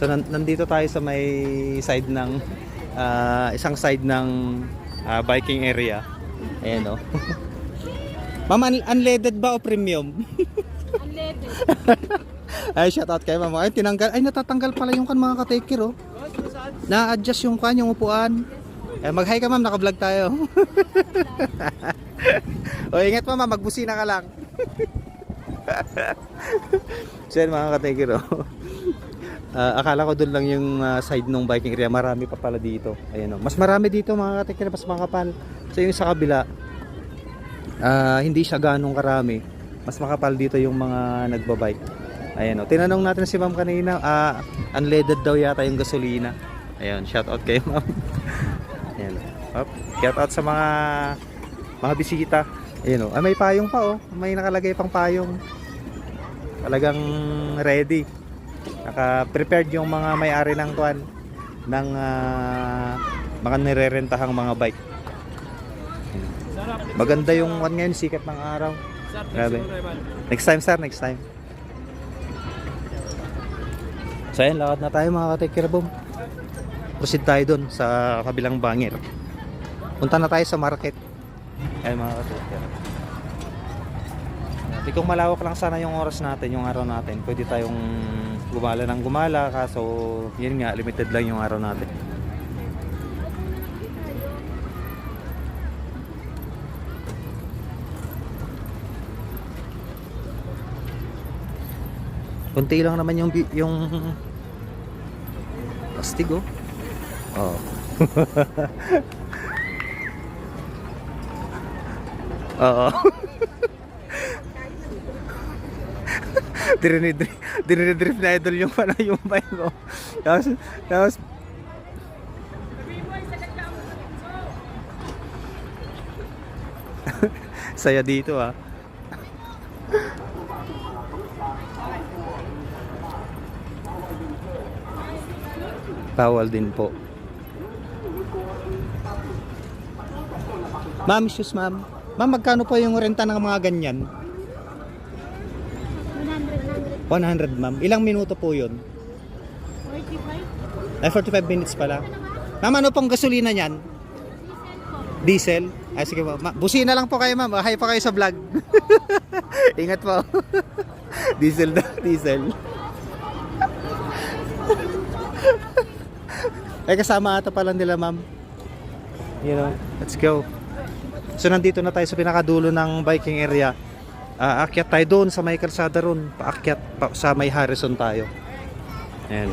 So nan- nandito tayo sa may side ng ah, isang side ng ah, biking area. Ayan oh. Ma'am, un- unleaded ba o premium? Unleaded. ay, shout out kay ma'am. Ay, tinanggal. Ay, natatanggal pala yung kan mga ka-taker oh. Na-adjust yung kan, yung upuan. Eh, mag-hi ka ma'am, naka-vlog tayo. o, ingat ma'am, magbusina ka lang. so mga ka-taker oh. Ah, akala ko doon lang yung ah, side ng biking area. Marami pa pala dito. Ayan oh. Mas marami dito mga ka-taker, mas makapal. So yung sa kabila, ah, hindi siya ganong karami. Mas makapal dito yung mga nagbabike. Ayan o. Tinanong natin si ma'am kanina, ah, unleaded daw yata yung gasolina. Ayan, shout out kay ma'am. Ayan. Up. Shout out sa mga mga bisita. Ayan o. Ah, may payong pa oh. May nakalagay pang payong. Talagang ready. Naka-prepared yung mga may-ari ng kwan ng ah, mga nirerentahang mga bike. Maganda yung kwan ngayon, sikat ng araw. Grabe. Next time sir, next time. So ayan, lakad na tayo mga katekir boom. Proceed tayo dun sa kabilang bangir. Punta na tayo sa market. Ayan mga katekir. Di kung malawak lang sana yung oras natin, yung araw natin, pwede tayong gumala ng gumala. Kaso, yun nga, limited lang yung araw natin. Kunti lang naman yung yung astig oh. Oh. Dirinidrip, dirinidrip na idol yung pala yung bike ko. Tapos, tapos Saya dito ah. Bawal din po. Ma'am, shoes ma'am. Ma'am, magkano po yung renta ng mga ganyan? 100, 100 ma'am. Ilang minuto po yun? 45. Ay, 45 minutes pala. Ma'am, ano pong gasolina niyan? Diesel? Ay, sige po. Ma- busina lang po kayo ma'am. Hi pa kayo sa vlog. Ingat po. diesel daw, diesel. Ay, kasama ata pala nila ma'am. You know, let's go. So, nandito na tayo sa pinakadulo ng biking area. Ah, akyat tayo doon sa may kalsada ron. Paakyat pa, sa may Harrison tayo. Ayan.